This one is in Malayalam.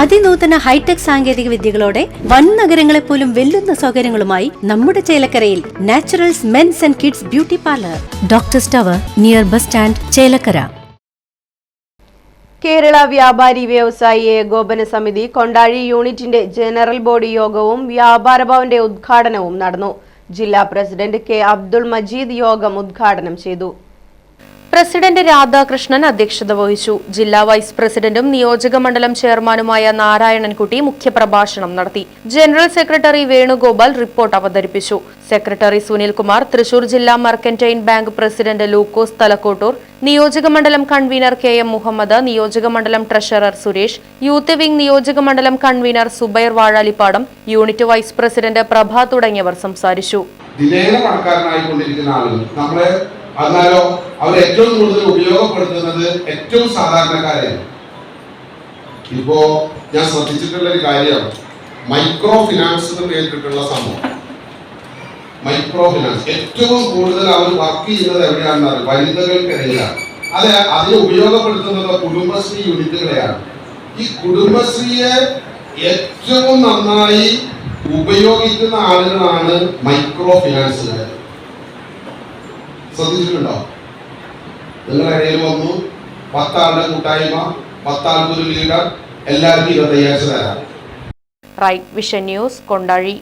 അതിനൂതന ഹൈടെക് സാങ്കേതിക വിദ്യകളോടെ വൻ നഗരങ്ങളെ പോലും വെല്ലുന്ന സൗകര്യങ്ങളുമായി നമ്മുടെ ചേലക്കരയിൽ Naturals men's and kids beauty parlour. Doctor tower near bus stand Chelakkara. Kerala വ്യാപാരി വ്യവസായി ഏകോപന സമിതി കൊണ്ടാഴി യൂണിറ്റിന്റെ ജനറൽ ബോഡി യോഗവും വ്യാപാര ഭവന്റെ ഉദ്ഘാടനവും നടന്നു. ജില്ലാ പ്രസിഡന്റ് കെ അബ്ദുൾ മജീദ് യോഗം ഉദ്ഘാടനം ചെയ്തു. പ്രസിഡന്റ് രാധാകൃഷ്ണൻ അധ്യക്ഷത വഹിച്ചു. ജില്ലാ വൈസ് പ്രസിഡന്റും നിയോജക മണ്ഡലം ചെയർമാനുമായ നാരായണൻകുട്ടി മുഖ്യപ്രഭാഷണം നടത്തി. ജനറൽ സെക്രട്ടറി വേണുഗോപാൽ റിപ്പോർട്ട് അവതരിപ്പിച്ചു. സെക്രട്ടറി സുനിൽകുമാർ തൃശൂർ ജില്ലാ mercantile bank president Lukose Thalakottur നിയോജക മണ്ഡലം കൺവീനർ കെ എം മുഹമ്മദ് നിയോജക മണ്ഡലം ട്രഷറർ സുരേഷ് യൂത്ത് വിംഗ് നിയോജക മണ്ഡലം convener Subair Vazhalippadam unit vice president Prabha തുടങ്ങിയവർ സംസാരിച്ചു. നമ്മളെ അവർ ഏറ്റവും കൂടുതൽ ഉപയോഗപ്പെടുത്തുന്നത് ഏറ്റവും സാധാരണക്കാരെയാണ് ഇപ്പോ ഞാൻ ശ്രദ്ധിച്ചിട്ടുള്ള ഒരു കാര്യം. മൈക്രോ ഫിനാൻസ് എന്ന് കേട്ടിട്ടുള്ള സംഭവം. Micro finance. ഏറ്റവും കൂടുതൽ അവർ വർക്ക് ചെയ്യുന്നത് എവിടെയാണെന്ന് വനിതകൾക്കിടയിലാണ്. അത് അതിന് ഉപയോഗപ്പെടുത്തുന്നത് കുടുംബശ്രീ യൂണിറ്റുകളെയാണ്. ഈ കുടുംബശ്രീയെ ഏറ്റവും നന്നായി ഉപയോഗിക്കുന്ന ആളുകളാണ് മൈക്രോ ഫിനാൻസുകാർ ശ്രദ്ധിച്ചിട്ടുണ്ടോ? നിങ്ങളുടെ ഇടയിൽ വന്നു. പത്താളുടെ കൂട്ടായ്മ പത്താൾക്ക് ഒരു ലീഡർ എല്ലാവർക്കും ഇരുപത്തയ്യായിരം തരാം റൈറ്റ് വിഷൻ ന്യൂസ് കൊണ്ടാഴി